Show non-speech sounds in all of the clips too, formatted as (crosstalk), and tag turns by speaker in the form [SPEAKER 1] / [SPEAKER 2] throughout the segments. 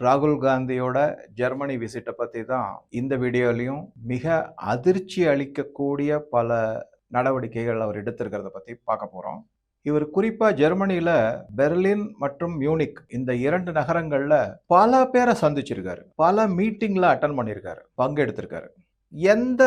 [SPEAKER 1] ராகுல் காந்தியோட ஜெர்மனி விசிட்டை பற்றி தான் இந்த வீடியோலையும் மிக அதிர்ச்சி அளிக்கக்கூடிய பல நடவடிக்கைகள் அவர் எடுத்திருக்கிறத பற்றி பார்க்க போகிறோம் இவர் குறிப்பாக ஜெர்மனியில் பெர்லின் மற்றும் மியூனிக் இந்த இரண்டு நகரங்களில் பல பேரை சந்திச்சிருக்காரு. பல மீட்டிங்கில் அட்டன் பண்ணியிருக்காரு பங்கெடுத்திருக்காரு. எந்த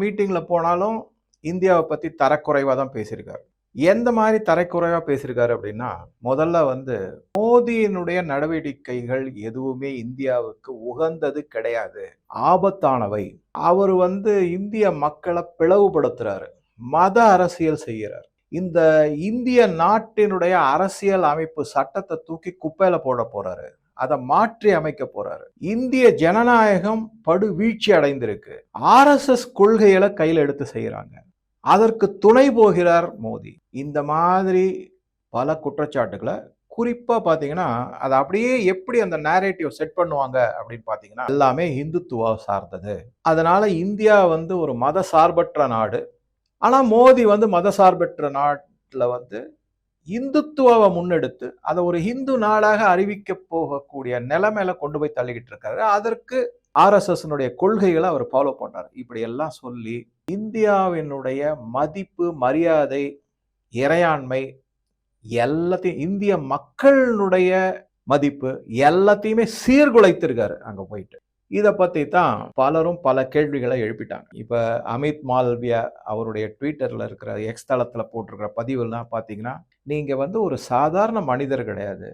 [SPEAKER 1] மீட்டிங்கில் போனாலும் இந்தியாவை பற்றி தரக்குறைவாக தான் பேசியிருக்காரு. எந்த மாதிரி தரைக்குறைவாக பேசியிருக்காரு அப்படின்னா முதல்ல வந்து மோதியினுடைய நடவடிக்கைகள் எதுவுமே இந்தியாவுக்கு உகந்தது கிடையாது. ஆபத்தானவை. அவர் வந்து இந்திய மக்களை பிளவுபடுத்துறாரு. மத அரசியல் செய்கிறார் இந்த இந்திய நாட்டினுடைய அரசியல் அமைப்பு சட்டத்தை தூக்கி குப்பையில போட போறாரு. அதை மாற்றி அமைக்க போறாரு. இந்திய ஜனநாயகம் படு வீழ்ச்சி அடைந்திருக்கு ஆர்எஸ்எஸ் கொள்கைகளை கையில் எடுத்து செய்யறாங்க. அதற்கு துணை போகிறார் மோடி இந்த மாதிரி பல குற்றச்சாட்டுகளை குறிப்பாக பார்த்தீங்கன்னா அதை அப்படியே எப்படி அந்த நேரேட்டிவ் செட் பண்ணுவாங்க அப்படின்னு பார்த்தீங்கன்னா எல்லாமே இந்துத்துவா சார்ந்தது. அதனால் இந்தியா வந்து ஒரு மத சார்பற்ற நாடு. ஆனால் மோடி வந்து மத சார்பற்ற நாட்டில் வந்து இந்துத்துவாவை முன்னெடுத்து அதை ஒரு இந்து நாடாக அறிவிக்க போகக்கூடிய நிலைமையில கொண்டு போய் தள்ளிக்கிட்டு இருக்காரு. அதற்கு ஆர்எஸ்எஸ்னுடைய கொள்கைகளை அவர் ஃபாலோ பண்ணார் இப்படி எல்லாம் சொல்லி இந்தியாவினுடைய மதிப்பு மரியாதை இறையாண்மை எல்லாத்தையும் இந்திய மக்களினுடைய மதிப்பு எல்லாத்தையுமே சீர்குலைத்திருக்காரு அங்கே போயிட்டு. இதை பற்றி தான் பலரும் பல கேள்விகளை எழுப்பிட்டாங்க. இப்போ அமித் மால்வியா அவருடைய ட்விட்டரில் இருக்கிற எக்ஸ் தளத்தில் போட்டிருக்கிற பதிவுலாம் பார்த்தீங்கன்னா நீங்கள் வந்து ஒரு சாதாரண மனிதர் கிடையாது.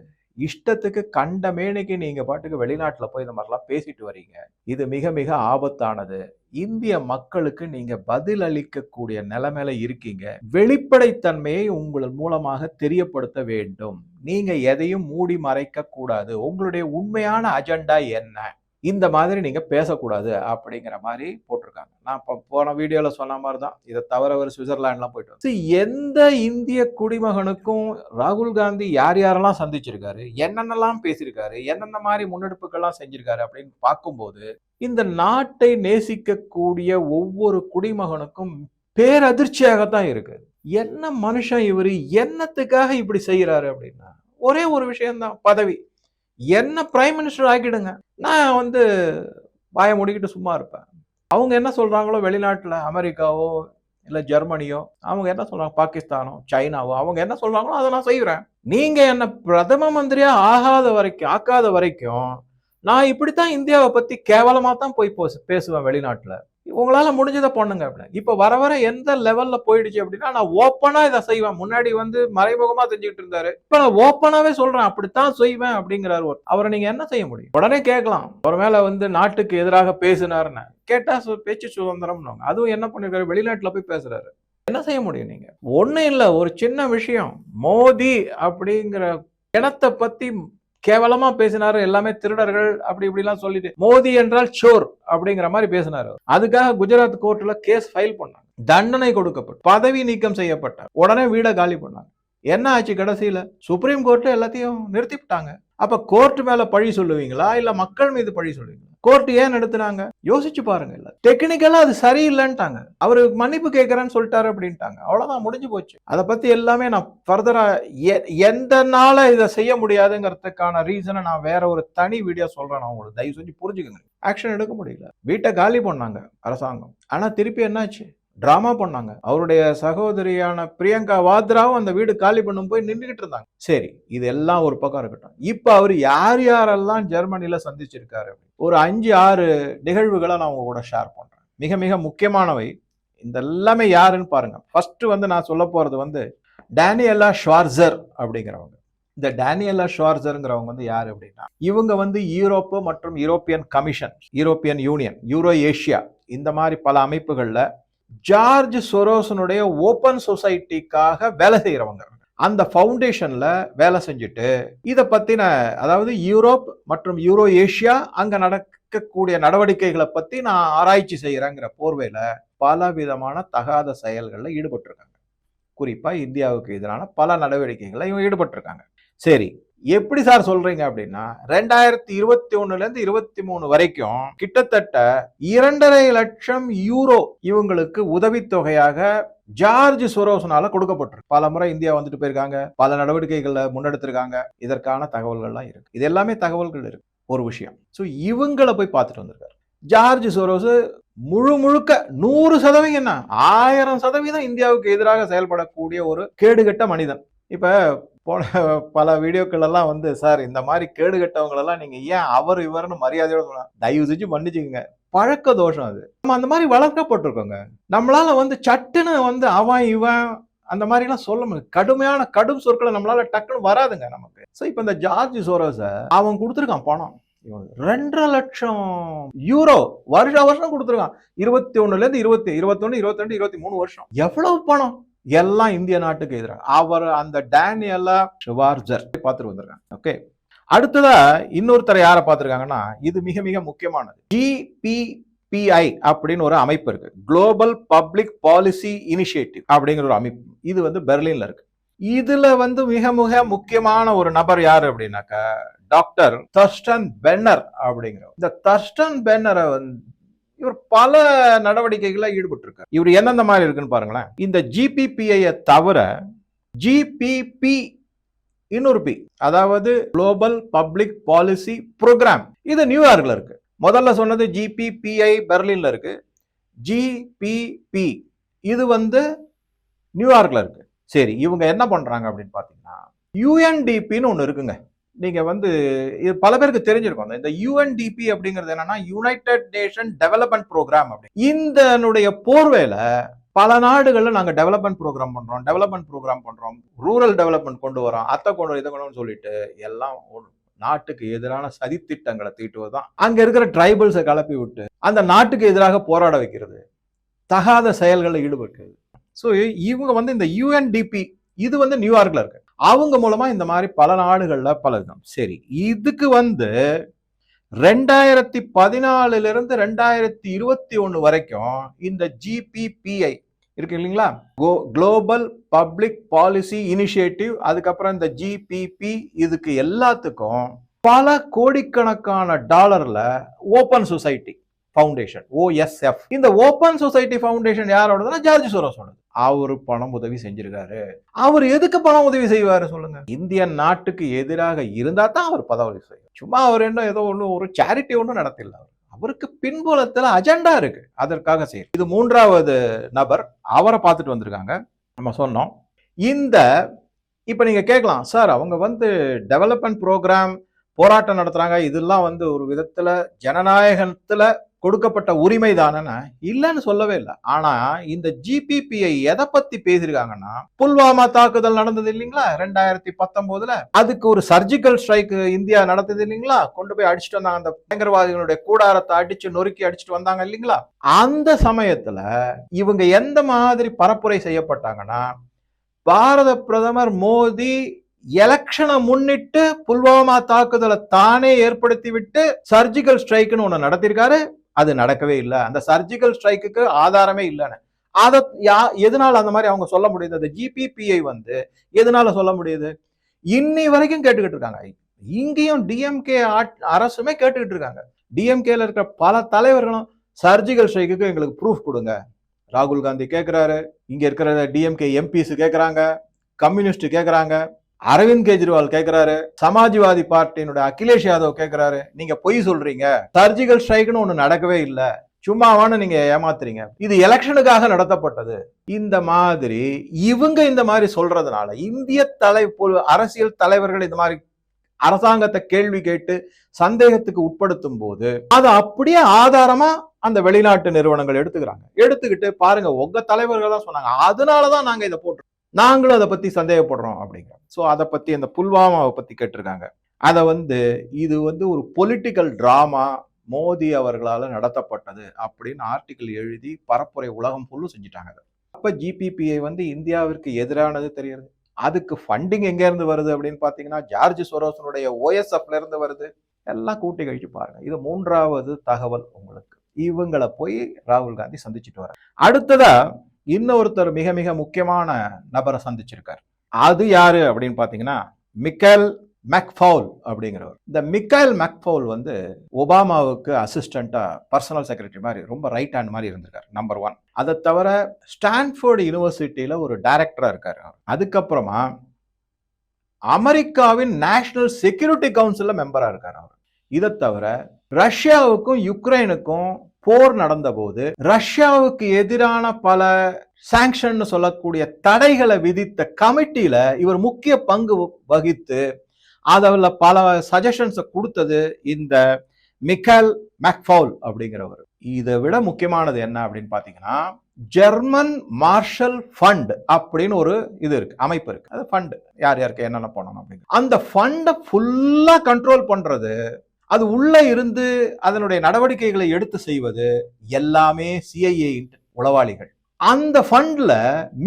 [SPEAKER 1] இஷ்டத்துக்கு கண்ட நீங்கள் பாட்டுக்கு வெளிநாட்டில் போய் இந்த மாதிரிலாம் பேசிட்டு வரீங்க. இது மிக மிக ஆபத்தானது. இந்திய மக்களுக்கு நீங்க பதில் அளிக்கக்கூடிய நிலைமையில இருக்கீங்க. வெளிப்படைத்தன்மையை உங்கள் மூலமாக தெரியப்படுத்த வேண்டும். நீங்க எதையும் மூடி மறைக்க கூடாது உங்களுடைய உண்மையான அஜெண்டா என்ன? இந்த மாதிரி நீங்கள் பேசக்கூடாது அப்படிங்கிற மாதிரி போட்டிருக்காங்க. நான் இப்போ போன வீடியோவில் சொன்ன மாதிரி தான் இதை தவிர ஒரு சுவிட்சர்லாண்ட்லாம் போயிட்டு வந்து எந்த இந்திய குடிமகனுக்கும் ராகுல் காந்தி யார் யாரெல்லாம் சந்திச்சிருக்காரு? என்னென்னலாம் பேசியிருக்காரு? என்னென்ன மாதிரி முன்னெடுப்புகள்லாம் செஞ்சிருக்காரு அப்படின்னு பார்க்கும்போது இந்த நாட்டை நேசிக்கக்கூடிய ஒவ்வொரு குடிமகனுக்கும் பேரதிர்ச்சியாகத்தான் இருக்குது என்ன மனுஷன் இவர்? என்னத்துக்காக இப்படி செய்கிறாரு அப்படின்னா ஒரே ஒரு விஷயம்தான். பதவி. என்ன பிரைம் மினிஸ்டர் ஆக்கிடுங்க. நான் வந்து வாயை முடிக்கிட்டு சும்மா இருப்பேன். அவங்க என்ன சொல்கிறாங்களோ வெளிநாட்டில் அமெரிக்காவோ இல்லை ஜெர்மனியோ அவங்க என்ன சொல்கிறாங்க பாகிஸ்தானோ சைனாவோ அவங்க என்ன சொல்கிறாங்களோ அதை நான் செய்கிறேன் நீங்கள் என்ன பிரதம மந்திரியாக ஆகாத வரைக்கும் ஆக்காத வரைக்கும் நான் இப்படித்தான் இந்தியாவை பற்றி கேவலமாக தான் போய் பேசுவேன் வெளிநாட்டில். உங்களால் முடிஞ்சதை பண்ணுங்க அப்படின்னு. இப்போ வர வர எந்த லெவலில் போயிடுச்சு அப்படின்னா நான் ஓப்பனாக இதை செய்வேன். முன்னாடி வந்து மறைமுகமாக செஞ்சுக்கிட்டு இருந்தாரு. இப்போ நான் ஓப்பனாகவே சொல்கிறேன் அப்படித்தான் செய்வேன் அப்படிங்கிறாரு ஒரு அவரை நீங்கள் என்ன செய்ய முடியும்? உடனே கேட்கலாம். அவர் மேலே வந்து நாட்டுக்கு எதிராக பேசினாருன்னு. கேட்டால் பேச்சு சுதந்திரம் அதுவும் என்ன பண்ணிருக்காரு? வெளிநாட்டில் போய் பேசுறாரு. என்ன செய்ய முடியும் நீங்கள் ஒன்றும் இல்லை. ஒரு சின்ன விஷயம். மோதி அப்படிங்கிற இனத்தை பற்றி கேவலமா பேசினாரு எல்லாமே திருடர்கள் அப்படி இப்படிலாம் சொல்லிட்டு மோதி என்றால் சோர் அப்படிங்கிற மாதிரி பேசினாரு. அதுக்காக குஜராத் கோர்ட்ல கேஸ் ஃபைல் பண்ணாங்க. தண்டனை கொடுக்கப்பட்டு பதவி நீக்கம் செய்யப்பட்டார். உடனே வீடை காலி பண்ணாங்க. என்ன ஆச்சு கடைசியில? சுப்ரீம் கோர்ட்ல எல்லாத்தையும் நிறுத்திவிட்டாங்க. அப்ப கோர்ட் மேல பழி சொல்லுவீங்களா? இல்ல மக்கள் மீது பழி சொல்லுவீங்களா? கோர்ட் ஏன் நடத்துனாங்க? யோசிச்சு பாருங்க இல்ல டெக்னிக்கலா அது சரியில்லைன்ட்டாங்க. அவரு மன்னிப்பு கேட்கறேன்னு சொல்லிட்டாரு அப்படின்ட்டாங்க. அவ்வளவுதான் முடிஞ்சு போச்சு. அதை பத்தி எல்லாமே நான் ஃபர்தரா எந்த நாள இதை செய்ய முடியாதுங்கிறதுக்கான ரீசனை நான் வேற ஒரு தனி வீடியோ சொல்றேன். நான் உங்களுக்கு தயவு செஞ்சு புரிஞ்சுக்கோங்க. ஆக்ஷன் எடுக்க முடியல. வீட்டை காலி பண்ணாங்க அரசாங்கம். ஆனா திருப்பி என்னாச்சு? டிராமா பண்ணாங்க. அவருடைய சகோதரியான பிரியங்கா வாத்ராவும் அந்த வீடு காலி பண்ணும் போய் நின்றுகிட்டு இருந்தாங்க. சரி இது எல்லாம் ஒரு பக்கம் இருக்கட்டும். இப்போ அவர் யார் யாரெல்லாம் ஜெர்மனியில் சந்திச்சிருக்காரு? ஒரு அஞ்சு ஆறு நிகழ்வுகளை நான் உங்க கூட ஷேர் பண்றேன். மிக மிக முக்கியமானவை. இந்த எல்லாமே யாருன்னு பாருங்க. ஃபர்ஸ்ட் வந்து நான் சொல்ல போறது வந்து டேனியலா ஷ்வார்சர் அப்படிங்கிறவங்க. இந்த டேனியலா ஷ்வார்சருங்கிறவங்க வந்து யார் அப்படின்னா இவங்க வந்து யூரோப்பு மற்றும் European commission European union euro Asia இந்த மாதிரி பல அமைப்புகளில் ஜார்ஜ் சொரோசனுடைய ஓப்பன் சொசைட்டிக்காக வேலை செய்கிறவங்க அந்த ஃபவுண்டேஷன்ல வேலை செஞ்சுட்டு இதை பத்தின அதாவது யூரோப் மற்றும் யூரோ ஏஷியா அங்க நடக்கக்கூடிய நடவடிக்கைகளை பத்தி நான் ஆராய்ச்சி செய்யறேங்கிற போர்வையில பல விதமான தகாத செயல்களில் ஈடுபட்டிருக்காங்க. குறிப்பா இந்தியாவுக்கு எதிரான பல நடவடிக்கைகளை இவங்க ஈடுபட்டிருக்காங்க. சரி எப்படி சார் சொல்றீங்க அப்படின்னா ரெண்டாயிரத்தி இருபத்தி ஒண்ணுல இருந்து இருபத்தி மூணு வரைக்கும் கிட்டத்தட்ட இரண்டரை லட்சம் யூரோ இவங்களுக்கு உதவித்தொகையாக ஜார்ஜ் சொரோசனால கொடுக்கப்பட்டிருக்கு. பல முறை இந்தியா வந்துட்டு போயிருக்காங்க பல நடவடிக்கைகளை முன்னெடுத்திருக்காங்க. இதற்கான தகவல்கள்லாம் இருக்கு. இது எல்லாமே தகவல்கள் இருக்கு. ஒரு விஷயம். ஸோ இவங்களை போய் பார்த்துட்டு வந்திருக்காரு. ஜார்ஜ் சோரோஸ் முழு முழுக்க நூறு சதவீதம் என்ன? ஆயிரம் சதவீதம் இந்தியாவுக்கு எதிராக செயல்படக்கூடிய ஒரு கேடுகட்ட மனிதன். இப்போ போன (laughs) பல வீடியோக்கள் எல்லாம் வந்து சார் இந்த மாதிரி கேடு கட்டவங்களெல்லாம் நீங்கள் ஏன் அவர் இவர்னு மரியாதையோட சொல்லலாம் தயவு செஞ்சு மன்னிச்சுக்கோங்க. பழக்க தோஷம் அது. நம்ம அந்த மாதிரி வளர்க்கப்பட்டிருக்கோங்க. நம்மளால வந்து சட்டுன்னு வந்து அவன் இவன் அந்த மாதிரிலாம் சொல்ல முடியும் கடுமையான கடும் சொற்களை நம்மளால டக்குன்னு வராதுங்க நமக்கு. ஸோ இப்போ இந்த ஜார்ஜ் சோரோஸை அவன் கொடுத்துருக்கான் பணம். ரெண்டரை லட்சம் யூரோ வருஷ வருஷம் கொடுத்துருக்கான். இருபத்தி ஒண்ணுல இருந்து இருபத்தி இருபத்தொன்னு இருபத்தி இருபத்தி மூணு வருஷம். எவ்வளவு பணம்? எல்லாம் இந்திய நாட்டுக்கு எதிராக. அவர் அந்த டேனியலா ஷிவார்ஜர் பார்த்துட்டு வந்திருக்காங்க. ஓகே அடுத்ததா இன்னொருத்தரை யாரை பார்த்துருக்காங்கன்னா இது மிக மிக முக்கியமானது. ஜிபிபிஐ அப்படின்னு ஒரு அமைப்பு இருக்கு. குளோபல் பப்ளிக் பாலிசி இனிஷியேட்டிவ் அப்படிங்கிற ஒரு அமைப்பு. இது வந்து பெர்லின்ல இருக்கு. இதுல வந்து மிக மிக முக்கியமான ஒரு நபர் யாரு அப்படின்னாக்கா டாக்டர் தர்ஸ்டன் பென்னர் அப்படிங்கிற இந்த தர்ஸ்டன் பென்னரை வந்து இவர் பல நடவடிக்கைகளில் ஈடுபட்டிருக்கார். இவர் எந்தெந்த மாதிரி இருக்குன்னு பாருங்களேன். இந்த ஜிபிபிஐ தவிர ஜிபிபி இன்னொரு பி அதாவது குளோபல் பப்ளிக் பாலிசி ப்ரோக்ராம் இது நியூயார்க்ல இருக்கு. முதல்ல சொன்னது ஜிபிபிஐ பெர்லின்ல இருக்கு. ஜிபிபி இது வந்து நியூயார்க்ல இருக்கு. சரி இவங்க என்ன பண்றாங்க அப்படின்னு பாத்தீங்கன்னா யூஎன்டிபின்னு ஒன்று இருக்குங்க. நீங்க வந்து இது பல பேருக்கு தெரிஞ்சிருக்கும். இந்த யூஎன்டிபி அப்படிங்கிறது என்னன்னா யுனைடெட் நேஷன் டெவலப்மெண்ட் ப்ரோக்ராம் அப்படி. இந்த போர்வையில் பல நாடுகளில் நாங்கள் டெவலப்மெண்ட் ப்ரோக்ராம் பண்றோம் டெவலப்மெண்ட் ப்ரோக்ராம் பண்றோம். ரூரல் டெவலப்மெண்ட் கொண்டு வரோம் அத்தை கொண்டு இதை கொண்டு சொல்லிட்டு எல்லாம் ஒரு- நாட்டுக்கு எதிரான சதித்திட்டங்களை தீட்டுவது தான். அங்கே இருக்கிற ட்ரைபல்ஸை கலப்பி விட்டு அந்த நாட்டுக்கு எதிராக போராட வைக்கிறது. தகாத செயல்களில் ஈடுபட்டு. ஸோ இவங்க வந்து இந்த யூஎன்டிபி இது வந்து நியூயார்க்கில் இருக்கு. அவங்க மூலமா இந்த மாதிரி பல நாடுகள்ல பழகும் சரி இதுக்கு வந்து ரெண்டாயிரத்தி பதினாலுல இருந்து ரெண்டாயிரத்தி இருபத்தி ஒன்னு வரைக்கும் இந்த ஜிபிபிஐ இருக்கு இல்லைங்களா? குளோபல் பப்ளிக் பாலிசி இனிஷியேட்டிவ் அதுக்கப்புறம் இந்த ஜிபிபி இதுக்கு எல்லாத்துக்கும் பல கோடிக்கணக்கான டாலர்ல ஓபன் சொசைட்டி. ஃபவுண்டேஷன் ஓஎஸ்எஃப் இந்த ஓப்பன் சொசைட்டி ஃபவுண்டேஷன் யாரோடதுன்னா ஜார்ஜ் சோரோஸோடது. அவர் பணம் உதவி செஞ்சிருக்காரு. அவர் எதுக்கு பணம் உதவி செய்வாரு சொல்லுங்க. இந்திய நாட்டுக்கு எதிராக இருந்தா தான் அவர் பதவி செய்யும் சும்மா அவர் என்ன ஏதோ ஒன்று ஒரு சேரிட்டி ஒன்றும் நடத்தில அவர். அவருக்கு பின்புலத்தில் அஜெண்டா இருக்கு. அதற்காக செய்யும் இது மூன்றாவது நபர். அவரை பார்த்துட்டு வந்திருக்காங்க. நம்ம சொன்னோம். இந்த இப்போ நீங்கள் கேட்கலாம். சார் அவங்க வந்து டெவலப்மெண்ட் ப்ரோக்ராம் போராட்டம் நடத்துகிறாங்க இதெல்லாம் வந்து ஒரு விதத்தில் ஜனநாயகத்தில் கொடுக்கப்பட்ட உரிமை தானே இல்லைன்னு சொல்லவே இல்லை. ஆனா இந்த ஜிபிபிஐ எதை பத்தி பேசியிருக்காங்கன்னா புல்வாமா தாக்குதல் நடந்தது இல்லைங்களா? ரெண்டாயிரத்தி பத்தொன்பதுல அதுக்கு ஒரு சர்ஜிக்கல் ஸ்ட்ரைக் இந்தியா நடந்தது இல்லைங்களா? கொண்டு போய் அடிச்சுட்டு வந்தாங்க. அந்த பயங்கரவாதிகளுடைய கூடாரத்தை அடிச்சு நொறுக்கி அடிச்சுட்டு வந்தாங்க இல்லைங்களா? அந்த சமயத்துல இவங்க எந்த மாதிரி பரப்புரை செய்யப்பட்டாங்கன்னா பாரத பிரதமர் மோடி எலெக்ஷனை முன்னிட்டு புல்வாமா தாக்குதலை தானே ஏற்படுத்தி விட்டு சர்ஜிக்கல் ஸ்ட்ரைக்னு ஒன்று நடத்திருக்காரு அது நடக்கவே இல்லை. அந்த சர்ஜிக்கல் ஸ்ட்ரைக்குக்கு ஆதாரமே இல்லைன்னு. அதை யா எதனால அந்த மாதிரி அவங்க சொல்ல முடியுது? அந்த ஜிபிபிஐ வந்து எதனால சொல்ல முடியுது? இன்னி வரைக்கும் கேட்டுக்கிட்டு இருக்காங்க. இங்கேயும் டிஎம்கே அரசுமே கேட்டுக்கிட்டு இருக்காங்க. டிஎம்கேல இருக்கிற பல தலைவர்களும் சர்ஜிக்கல் ஸ்ட்ரைக்குக்கு எங்களுக்கு ப்ரூஃப் கொடுங்க. ராகுல் காந்தி கேட்குறாரு இங்கே இருக்கிற டிஎம்கே எம்பிஸ் கேட்குறாங்க கம்யூனிஸ்ட் கேட்குறாங்க அரவிந்த் கெஜ்ரிவால் கேட்கிறாரு சமாஜ்வாதி பார்ட்டியினுடைய அகிலேஷ் யாதவ் கேட்கிறாரு நீங்க பொய் சொல்றீங்க. சர்ஜிக்கல் ஸ்ட்ரைக்னு ஒண்ணு நடக்கவே இல்லை. சும்மாவான நீங்க ஏமாத்துறீங்க. இது எலெக்ஷனுக்காக நடத்தப்பட்டது. இந்த மாதிரி இவங்க இந்த மாதிரி சொல்றதுனால இந்திய தலை அரசியல் தலைவர்கள் இந்த மாதிரி அரசாங்கத்தை கேள்வி கேட்டு சந்தேகத்துக்கு உட்படுத்தும் போது அதை அப்படியே ஆதாரமா அந்த வெளிநாட்டு நிறுவனங்கள் எடுத்துக்கிறாங்க. எடுத்துக்கிட்டு பாருங்க உங்க தலைவர்கள் தான் சொன்னாங்க. அதனாலதான் நாங்க இதை போட்டு நாங்களும் அதை பத்தி சந்தேகப்படுறோம் அப்படிங்கிற ஸோ அதை பத்தி அந்த புல்வாமாவை பத்தி கேட்டிருக்காங்க. அதை வந்து இது வந்து ஒரு பொலிட்டிக்கல் ட்ராமா மோடி அவர்களால் நடத்தப்பட்டது அப்படின்னு ஆர்டிகிள் எழுதி பரப்புரை உலகம் ஃபுல்லும் செஞ்சுட்டாங்க அதை. ஜிபிபிஐ வந்து இந்தியாவிற்கு எதிரானது தெரியுது அதுக்கு ஃபண்டிங் எங்கேருந்து வருது அப்படின்னு பார்த்தீங்கன்னா ஜார்ஜ் சொரோசனுடைய ஓஎஸ்எஃப்ல இருந்து வருது. எல்லாம் கூட்டி கழிச்சு பாருங்க. இது மூன்றாவது தகவல் உங்களுக்கு. இவங்களை போய் ராகுல் காந்தி சந்திச்சுட்டு வர அடுத்ததா இன்னொருத்தர் மிக மிக முக்கியமான நபரை சந்திச்சிருக்கார். அது யாரு அப்படின்னு பார்த்தீங்கன்னா மிக்கேல் மெக்ஃபவுல் அப்படிங்கிறவர். இந்த மிக்கேல் மெக்ஃபவுல் வந்து ஒபாமாவுக்கு அசிஸ்டண்ட்டாக பர்சனல் செக்ரட்டரி மாதிரி ரொம்ப ரைட் ஹேண்ட் மாதிரி இருந்திருக்கார் நம்பர் ஒன் அதை தவிர ஸ்டான்ஃபோர்டு யூனிவர்சிட்டியில் ஒரு டைரக்டராக இருக்கார் அதுக்கப்புறமா அமெரிக்காவின் நேஷனல் செக்யூரிட்டி கவுன்சிலில் மெம்பராக இருக்கார் அவர். இதை தவிர ரஷ்யாவுக்கும் யுக்ரைனுக்கும் போர் நடந்தபோது ரஷ்யாவுக்கு எதிரான பல சாங்ஷன் சொல்லக்கூடிய தடைகளை விதித்த கமிட்டியில இவர் முக்கிய பங்கு வகித்து அதில் பல சஜஷன்ஸை கொடுத்தது இந்த மிக்கல் மேக்ஃபவுல் அப்படிங்கிறவர். இதை விட முக்கியமானது என்ன அப்படின்னு பார்த்தீங்கன்னா ஜெர்மன் மார்ஷல் ஃபண்ட் அப்படின்னு ஒரு இது இருக்கு அமைப்பு இருக்கு. அது ஃபண்ட் யார் யாருக்கு என்னென்ன பண்ணணும் அப்படின்னு. அந்த ஃபண்டை ஃபுல்லாக கண்ட்ரோல் பண்ணுறது அது உள்ள இருந்து அதனுடைய நடவடிக்கைகளை எடுத்து செய்வது எல்லாமே சிஐஏ உளவாளிகள். அந்த ஃபண்ட்ல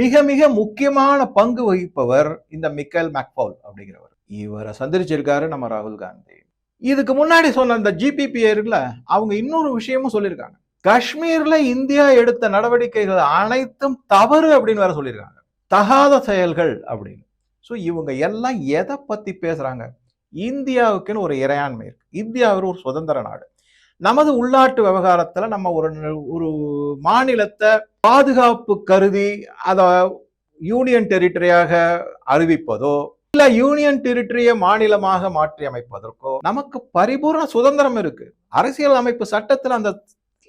[SPEAKER 1] மிக மிக முக்கியமான பங்கு வகிப்பவர் இந்த மிக்கேல் மேக்பவுல் அப்படிங்கிறவர். இவரை சந்திச்சிருக்காரு நம்ம ராகுல் காந்தி. இதுக்கு முன்னாடி சொன்ன இந்த ஜிபிபி இருக்குல்ல அவங்க இன்னொரு விஷயமும் சொல்லியிருக்காங்க. காஷ்மீர்ல இந்தியா எடுத்த நடவடிக்கைகள் அனைத்தும் தவறு அப்படின்னு வேற சொல்லியிருக்காங்க. தகாத செயல்கள் அப்படின்னு. ஸோ இவங்க எல்லாம் எதை பத்தி பேசுறாங்க? இந்தியாவுக்குன்னு ஒரு இறையாண்மை இருக்கு. இந்தியாவில் ஒரு சுதந்திர நாடு. நமது உள்நாட்டு விவகாரத்துல நம்ம ஒரு ஒரு மாநிலத்தை பாதுகாப்பு கருதி அதை யூனியன் டெரிட்டரியாக அறிவிப்பதோ இல்ல யூனியன் டெரிட்டரியை மாநிலமாக மாற்றி அமைப்பதற்கோ நமக்கு பரிபூர்ண சுதந்திரம் இருக்கு. அரசியல் அமைப்பு சட்டத்தில் அந்த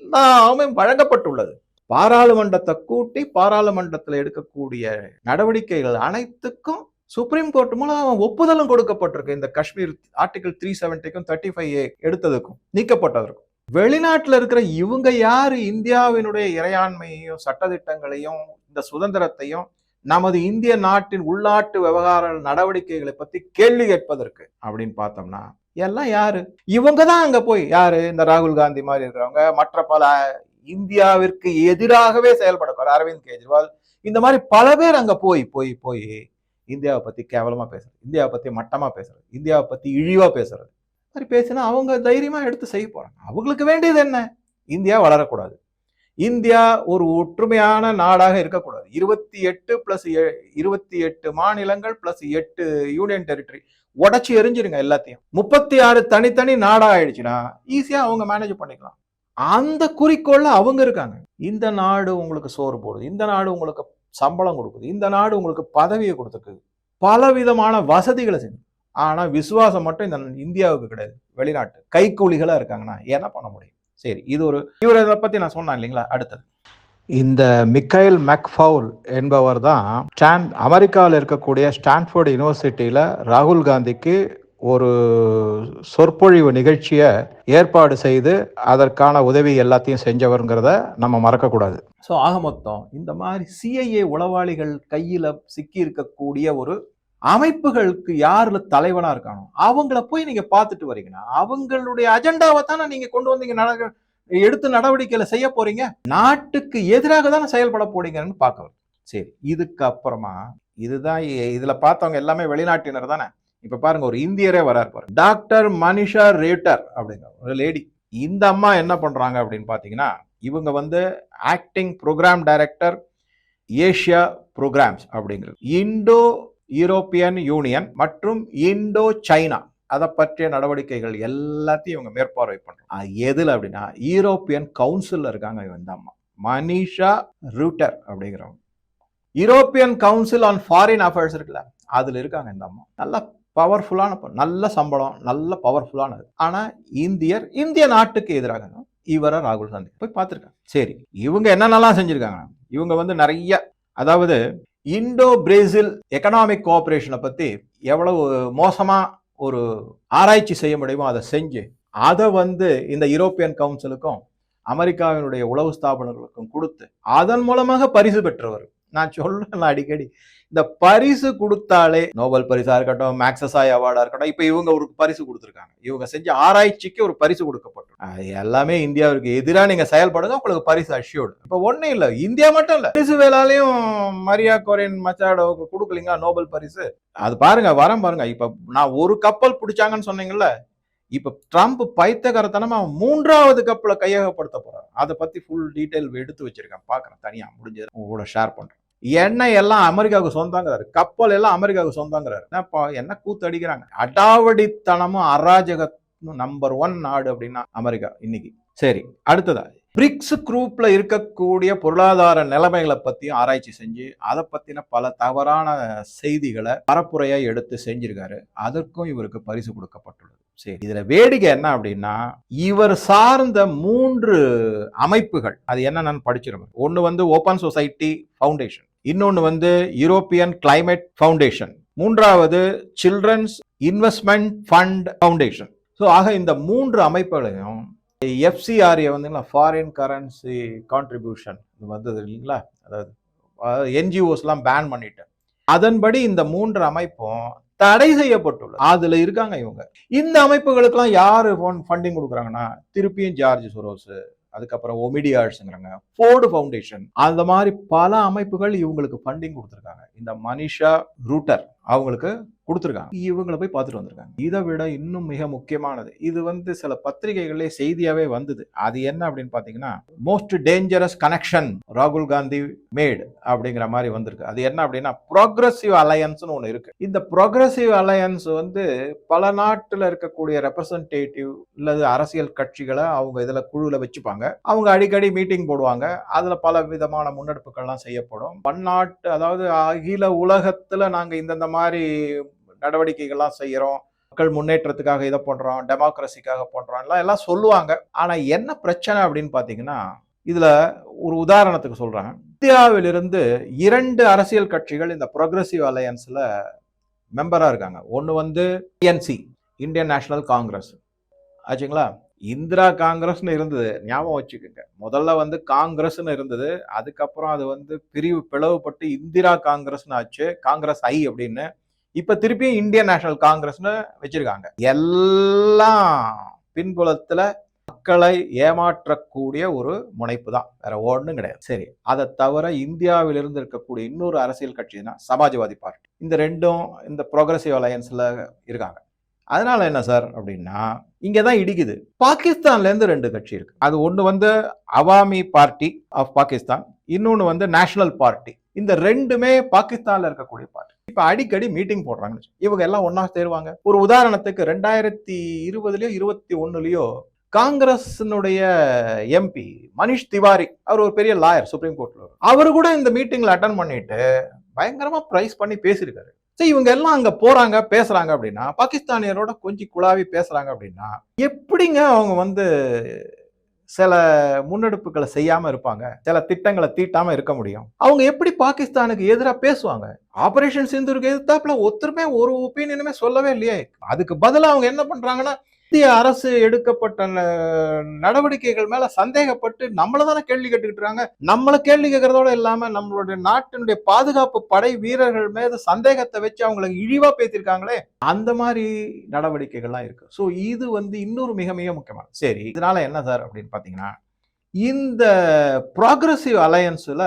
[SPEAKER 1] எல்லாமே வழங்கப்பட்டுள்ளது. பாராளுமன்றத்தை கூட்டி பாராளுமன்றத்தில் எடுக்கக்கூடிய நடவடிக்கைகள் அனைத்துக்கும் சுப்ரீம் கோர்ட் மூலம் ஒப்புதலும் கொடுக்கப்பட்டிருக்கு. இந்த காஷ்மீர் ஆர்டிகல் த்ரீ செவன்டிக்கும் தேர்ட்டி ஃபைவ் ஏ எடுத்ததுக்கும் நீக்கப்பட்டதற்கும். வெளிநாட்டில் இருக்கிற இவங்க யாரு? இந்தியாவினுடைய இறையாண்மையையும் சட்டத்திட்டங்களையும் இந்த சுதந்திரத்தையும் நமது இந்திய நாட்டின் உள்நாட்டு விவகார நடவடிக்கைகளை பத்தி கேள்வி கேட்பதற்கு அப்படின்னு பார்த்தோம்னா எல்லாம் யாரு? இவங்க தான் அங்க போய் யாரு? இந்த ராகுல் காந்தி மாதிரி இருக்கிறவங்க மற்ற பல இந்தியாவிற்கு எதிராகவே செயல்படக்கூடாது. அரவிந்த் கெஜ்ரிவால் இந்த மாதிரி பல பேர் அங்க போய் போய் போய் இந்தியாவை பற்றி கேவலமாக பேசுறது இந்தியாவை பற்றி மட்டமாக பேசுறது இந்தியாவை பற்றி இழிவாக பேசுறது. மாதிரி பேசினா அவங்க தைரியமாக எடுத்து செய்ய போகிறாங்க அவங்களுக்கு வேண்டியது என்ன? இந்தியா வளரக்கூடாது. இந்தியா ஒரு ஒற்றுமையான நாடாக இருக்கக்கூடாது. இருபத்தி எட்டு பிளஸ் இருபத்தி எட்டு மாநிலங்கள் பிளஸ் எட்டு யூனியன் டெரிட்டரி உடச்சி எரிஞ்சிருங்க எல்லாத்தையும். முப்பத்தி ஆறு தனித்தனி நாடா ஆயிடுச்சுன்னா ஈஸியா அவங்க மேனேஜ் பண்ணிக்கலாம். அந்த குறிக்கோள்ல அவங்க இருக்காங்க. இந்த நாடு உங்களுக்கு சோறு போடுது. இந்த நாடு உங்களுக்கு சம்பளம் கொடுக்குது. இந்த நாடு உங்களுக்கு பதவியை கொடுத்துருக்குது பல விதமான வசதிகளை செஞ்சு. ஆனால் விசுவாசம் மட்டும் இந்த இந்தியாவுக்கு கிடையாது. வெளிநாட்டு கைக்கூலிகளாக இருக்காங்கன்னா என்ன பண்ண முடியும்? சரி இது ஒரு இவரை பற்றி நான் சொன்னேன் இல்லைங்களா? அடுத்தது. இந்த மிக்கைல் மேக்ஃபவுல் என்பவர் தான் ஸ்டான் அமெரிக்காவில் இருக்கக்கூடிய ஸ்டான்ஃபோர்டு யூனிவர்சிட்டியில் ராகுல் காந்திக்கு ஒரு சொற்பொழிவு நிகழ்ச்சியை ஏற்பாடு செய்து அதற்கான உதவி எல்லாத்தையும் செஞ்சவருங்கிறத நம்ம மறக்கக்கூடாது. ஸோ ஆக மொத்தம் இந்த மாதிரி சிஐஏ உளவாளிகள் கையில் சிக்கி இருக்கக்கூடிய ஒரு அமைப்புகளுக்கு யாருல தலைவனா இருக்கானோ அவங்கள போய் நீங்க பார்த்துட்டு வரீங்கன்னா அவங்களுடைய அஜெண்டாவை தானே நீங்க கொண்டு வந்தீங்க நட எடுத்து நடவடிக்கைகளை செய்ய போறீங்க? நாட்டுக்கு எதிராக தானே செயல்பட போறீங்கன்னு பார்க்க சரி இதுக்கு அப்புறமா இதுதான் இதுல பார்த்தவங்க எல்லாமே வெளிநாட்டினர் தானே. இப்ப பாருங்க ஒரு இந்தியரே வராரு பாருங்க. டாக்டர் மனிஷா ரேட்டர் அப்படிங்கிற ஒரு லேடி. இந்த அம்மா என்ன பண்றாங்க அப்படின்னு பாத்தீங்கன்னா இவங்க வந்து acting program director Asia programs அப்படிங்கிறது. இண்டோ யூரோப்பியன் யூனியன் மற்றும் இண்டோ சைனா அதை பற்றிய நடவடிக்கைகள் எல்லாத்தையும் இவங்க மேற்பார்வை பண்றாங்க. எதில் அப்படின்னா யூரோப்பியன் கவுன்சில் இருக்காங்க இந்த அம்மா. மனிஷா ரூட்டர் அப்படிங்கிறவங்க. European council on foreign affairs இருக்குல்ல அதில் இருக்காங்க இந்த அம்மா. நல்லா பவர்ஃபுல்லான நல்ல சம்பளம் நல்ல பவர்ஃபுல்லானது ஆனால் இந்தியர் இந்திய நாட்டுக்கு எதிராக இவரை ராகுல் காந்தி போய் பார்த்துருக்காங்க சரி இவங்க என்னென்னலாம் செஞ்சுருக்காங்க இவங்க வந்து நிறைய அதாவது இண்டோ பிரேசில் எக்கனாமிக் கோஆப்ரேஷனை பற்றி எவ்வளவு மோசமாக ஒரு ஆராய்ச்சி செய்ய முடியுமோ அதை செஞ்சு அதை வந்து இந்த யூரோப்பியன் கவுன்சிலுக்கும் அமெரிக்காவினுடைய உளவு ஸ்தாபனங்களுக்கும் கொடுத்து அதன் மூலமாக பரிசு பெற்றவர். நான் சொல்றேன் அடிக்கடி. இந்த பரிசு கொடுத்தாலே நோபல் பரிசா இருக்கட்டும் மேக்சஸாய் அவார்டா இருக்கட்டும் இப்ப இவங்க ஒரு பரிசு கொடுத்துருக்காங்க. இவங்க செஞ்ச ஆராய்ச்சிக்கு ஒரு பரிசு கொடுக்கப்பட்டது எல்லாமே இந்தியாவிற்கு எதிராக நீங்க செயல்படுங்க உங்களுக்கு பரிசு அஷ்யூர்டு இப்ப ஒன்னும் இல்ல இந்தியா மட்டும் இல்ல. பரிசு வேளாலையும் மரியா கொரியன் மச்சாடோவுக்கு கொடுக்கலீங்க நோபல் பரிசு? அது பாருங்க வரம் பாருங்க. இப்ப நான் ஒரு கப்பல் பிடிச்சாங்கன்னு சொன்னீங்கல்ல இப்ப ட்ரம்ப் பைத்தகரத்தனமா மூன்றாவது கப்பலை கையகப்படுத்த போறாரு. அதை பத்தி ஃபுல் டீட்டெயில் எடுத்து வச்சிருக்கேன். பாக்குறேன் தனியா முடிஞ்சது. உங்களோட ஷேர் பண்றேன். எண்ணெய் எல்லாம் அமெரிக்காவுக்கு சொந்தங்கிறாரு. கப்பல் எல்லாம் அமெரிக்காவுக்கு சொந்தங்கிறாரு. என்ன கூத்து அடிக்கிறாங்க அடாவடித்தனமும் அராஜகத்தும் நம்பர் ஒன் நாடு அப்படின்னா அமெரிக்கா இன்னைக்கு. சரி அடுத்ததா. பிரிக்ஸ் குரூப்ல இருக்கக்கூடிய பொருளாதார நிலைமைகளை பத்தியும் ஆராய்ச்சி செஞ்சு அதை பத்தின பல தவறான செய்திகளை பரப்புரையா எடுத்து செஞ்சிருக்காரு. அதற்கும் இவருக்கு பரிசு கொடுக்கப்பட்டுள்ளது. சரி இதுல வேடிக்கை என்ன அப்படின்னா இவர் சார்ந்த மூன்று அமைப்புகள். அது என்னென்னு படிச்சிருக்கோம் ஒன்று வந்து ஓபன் சொசைட்டி ஃபவுண்டேஷன் இன்னொன்று வந்து யூரோப்பியன் கிளைமேட் ஃபவுண்டேஷன் மூன்றாவது children's investment fund foundation so ஆக இந்த மூன்று அமைப்புகளையும் எஃப்சிஆர்ஏ வந்து ஃபாரின் கரன்சி கான்ட்ரிபியூஷன் வந்தது இல்லைங்களா? அதாவது என்ஜிஓஸ்லாம் பேன் பண்ணிட்டேன் அதன்படி இந்த மூன்று அமைப்பும் தடை செய்யப்பட்டுள்ளது. அதில் இருக்காங்க இவங்க. இந்த அமைப்புகளுக்கெல்லாம் யார் ஃபண்டிங் கொடுக்குறாங்கன்னா திருப்பியும் ஜார்ஜ் சொரோஸ் அதுக்கப்புறம் ஒமிடியார்ட்ஸுங்கிறாங்க ஃபோர்டு ஃபவுண்டேஷன் அந்த மாதிரி பல அமைப்புகள் இவங்களுக்கு ஃபண்டிங் கொடுத்துருக்காங்க. இந்த மனிஷா ரூட்டர் அவங்களுக்கு கொடுத்துருக்காங்க. இவங்களை போய் பார்த்துட்டு வந்திருக்காங்க. இதை விட இன்னும் மிக முக்கியமானது இது வந்து சில பத்திரிகைகளே செய்தியாகவே வந்தது. அது என்ன அப்படின்னு பார்த்தீங்கன்னா மோஸ்ட் டேஞ்சரஸ் கனெக்ஷன் ராகுல் காந்தி மேடு அப்படிங்கிற மாதிரி வந்திருக்கு. அது என்ன அப்படின்னா ப்ரோக்ரஸிவ் அலையன்ஸ்னு ஒன்று இருக்கு. இந்த ப்ரோக்ரஸிவ் அலையன்ஸ் வந்து பல நாட்டில் இருக்கக்கூடிய ரெப்ரசன்டேட்டிவ் இல்லது அரசியல் கட்சிகளை அவங்க இதில் குழுவில் வச்சுப்பாங்க. அவங்க அடிக்கடி மீட்டிங் போடுவாங்க. அதில் பல விதமான முன்னெடுப்புகள்லாம் செய்யப்படும். பன்னாட்டு அதாவது அகில உலகத்தில் நாங்கள் இந்தந்த மாதிரி நடவடிக்கைகள்லாம் செய்கிறோம் மக்கள் முன்னேற்றத்துக்காக இதை பண்ணுறோம் டெமோக்ரஸிக்காக பண்ணுறோம்லாம் எல்லாம் எல்லாம் சொல்லுவாங்க. ஆனால் என்ன பிரச்சனை அப்படின்னு பார்த்தீங்கன்னா இதில் ஒரு உதாரணத்துக்கு சொல்கிறேன் இந்தியாவிலிருந்து இரண்டு அரசியல் கட்சிகள் இந்த ப்ரொக்ரஸிவ் அலையன்ஸில் மெம்பராக இருக்காங்க. ஒன்று வந்து டிஎன்சி இந்தியன் நேஷனல் காங்கிரஸ் ஆச்சுங்களா? இந்திரா காங்கிரஸ்னு இருந்தது. ஞாபகம் வச்சுக்கோங்க. முதல்ல வந்து காங்கிரஸ்னு இருந்தது. அதுக்கப்புறம் அது வந்து பிரிவு பிளவுபட்டு இந்திரா காங்கிரஸ்னு ஆச்சு. காங்கிரஸ் ஐ அப்படின்னு. இப்போ திருப்பியும் இந்தியன் நேஷனல் காங்கிரஸ்னு வச்சிருக்காங்க. எல்லாம் பின்புலத்தில் மக்களை ஏமாற்றக்கூடிய ஒரு முனைப்பு தான். வேற ஒன்றும் கிடையாது. சரி. அதை தவிர இந்தியாவில் இருந்து இருக்கக்கூடிய இன்னொரு அரசியல் கட்சி தான் சமாஜ்வாதி பார்ட்டி. இந்த ரெண்டும் இந்த ப்ரோக்ரஸிவ் அலையன்ஸில் இருக்காங்க. அதனால என்ன சார் அப்படின்னா இங்கே தான் இடிக்குது. பாகிஸ்தான்லேருந்து ரெண்டு கட்சி இருக்கு. அது ஒன்று வந்து அவாமி பார்ட்டி ஆஃப் பாகிஸ்தான் இன்னொன்று வந்து நேஷனல் பார்ட்டி. இந்த ரெண்டுமே பாகிஸ்தானில் இருக்கக்கூடிய பார்ட்டி. இப்போ அடிக்கடி மீட்டிங் போடுறாங்க இவங்க எல்லாம் ஒன்றா சேருவாங்க. ஒரு உதாரணத்துக்கு ரெண்டாயிரத்தி இருபதுலையோ இருபத்தி ஒன்றுலையோ காங்கிரஸினுடைய எம்பி மனிஷ் திவாரி அவர் ஒரு பெரிய லாயர் சுப்ரீம் கோர்ட்ல அவர் கூட இந்த மீட்டிங்ல அட்டன் பண்ணிட்டு பயங்கரமாக ப்ரைஸ் பண்ணி பேசியிருக்காரு. சரி இவங்க எல்லாம் அங்கே போகிறாங்க பேசுகிறாங்க அப்படின்னா பாகிஸ்தானியரோட கொஞ்சம் குழாவி பேசுகிறாங்க அப்படின்னா எப்படிங்க அவங்க வந்து சில முன்னெடுப்புகளை செய்யாமல் இருப்பாங்க? சில திட்டங்களை தீட்டாமல் இருக்க முடியும்? அவங்க எப்படி பாகிஸ்தானுக்கு எதிராக பேசுவாங்க? ஆபரேஷன் சிந்துருக்கு எதிர்த்தாப்புல ஒருத்தருமே ஒரு ஒப்பீனியனுமே சொல்லவே இல்லையே. அதுக்கு பதிலாக அவங்க என்ன பண்ணுறாங்கன்னா மத்திய அரசு எடுக்கப்பட்ட நடவடிக்கைகள் மேல சந்தேகப்பட்டு நம்மள தானே கேள்வி கேட்டுக்கிட்டு இருக்காங்க. நம்மள கேள்வி கேட்கறதோட இல்லாம நம்மளுடைய நாட்டினுடைய பாதுகாப்பு படை வீரர்கள் மேல சந்தேகத்தை வச்சு அவங்களை இழிவா பேசியிருக்காங்களே அந்த மாதிரி நடவடிக்கைகள்லாம் இருக்கு. ஸோ இது வந்து இன்னொரு மிக மிக முக்கியமான சரி இதனால என்ன சார் அப்படின்னு பாத்தீங்கன்னா இந்த ப்ராக்ரஸிவ் அலையன்ஸ்ல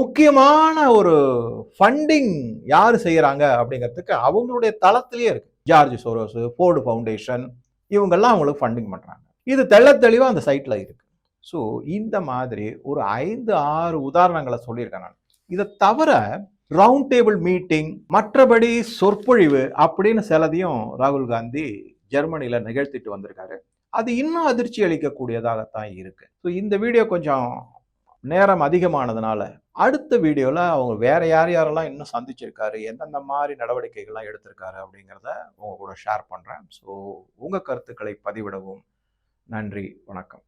[SPEAKER 1] முக்கியமான ஒரு ஃபண்டிங் யார் செய்கிறாங்க அப்படிங்கிறதுக்கு அவங்களுடைய தளத்திலேயே இருக்கு. ஜார்ஜ் சோரோஸ் ஃபோர்டு ஃபவுண்டேஷன் இவங்கெல்லாம் அவங்களுக்கு ஃபண்டிங் பண்ணுறாங்க இது தெள்ள தெளிவாக அந்த சைட்டில் இருக்குது ஸோ இந்த மாதிரி ஒரு ஐந்து ஆறு உதாரணங்களை சொல்லியிருக்கேன் நான். இதை தவிர ரவுண்ட் டேபிள் மீட்டிங் மற்றபடி சொற்பொழிவு அப்படின்னு சிலதையும் ராகுல் காந்தி ஜெர்மனியில் நிகழ்த்திட்டு வந்திருக்காரு. அது இன்னும் அதிர்ச்சி அளிக்கக்கூடியதாகத்தான் இருக்குது ஸோ இந்த வீடியோ கொஞ்சம் நேரம் அதிகமானதுனால அடுத்த வீடியோவில் அவங்க வேற யார் யாரெல்லாம் இன்னும் சந்திச்சிருக்காரு எந்தெந்த மாதிரி நடவடிக்கைகள்லாம் எடுத்திருக்காரு அப்படிங்கிறத உங்கள் கூட ஷேர் பண்ணுறேன் ஸோ உங்கள் கருத்துக்களை பதிவிடவும். நன்றி வணக்கம்.